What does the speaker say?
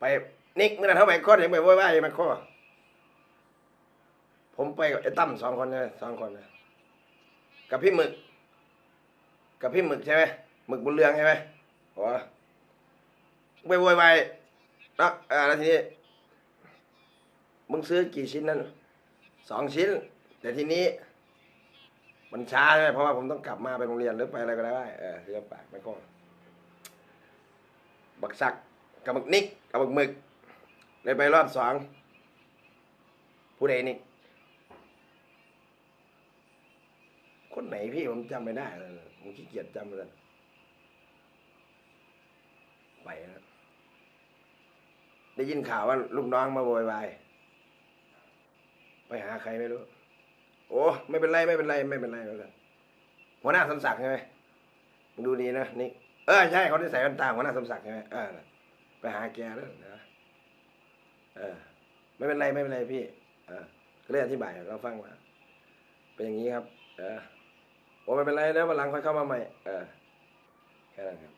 ไปนิกเมื่อนั้นเท่าไหร่ข้อยังไปว่าว่ายไปข้อผมไปกับไอ้ตั้มสองคนเลยสองคนเลยกับพี่หมึก กับพี่หมึกใช่ไหมหมึกบุญเรืองใช่ไหมโอ้ไปวยวายเนาะอ่าแล้วทีนี้มึงซื้อกี่ชิ้นนั้นสองชิ้น แต่ทีนี้ มันช้าใช่ไหมเพราะว่าผมต้องกลับมาไปโรงเรียนหรือไปอะไรก็ได้เออเรียบปากไม่ข้อบักซัก กับบักนิกกับบักหมึก เลยไปรอบสองผู้ใดนิกคนไหนพี่ผมจำไม่ได้เลยผมขี้เกียจจำเลยไปนะได้ยินข่าวว่าลูกน้องมาโวยวายไปหาใครไม่รู้ โอ้ไม่เป็นไรไม่เป็นไรไม่เป็นไรไม่เป็นไรหัวหน้าสมศักดิ์ใช่ไหมมึงดูดีนะนี่เออใช่เขาได้ใส่แว่นตาหัวหน้าสมศักดิ์ใช่ไหมเออน่ะ ไปหาแกแล้วนะเออไม่เป็นไรไม่เป็นไรพี่ เออก็เลยอธิบายให้เราฟังว่าเป็นอย่างนี้ครับ เออโอ้ไม่เป็นไรแล้ววันหลังค่อยเข้ามาใหม่ เออแค่นั้นครับ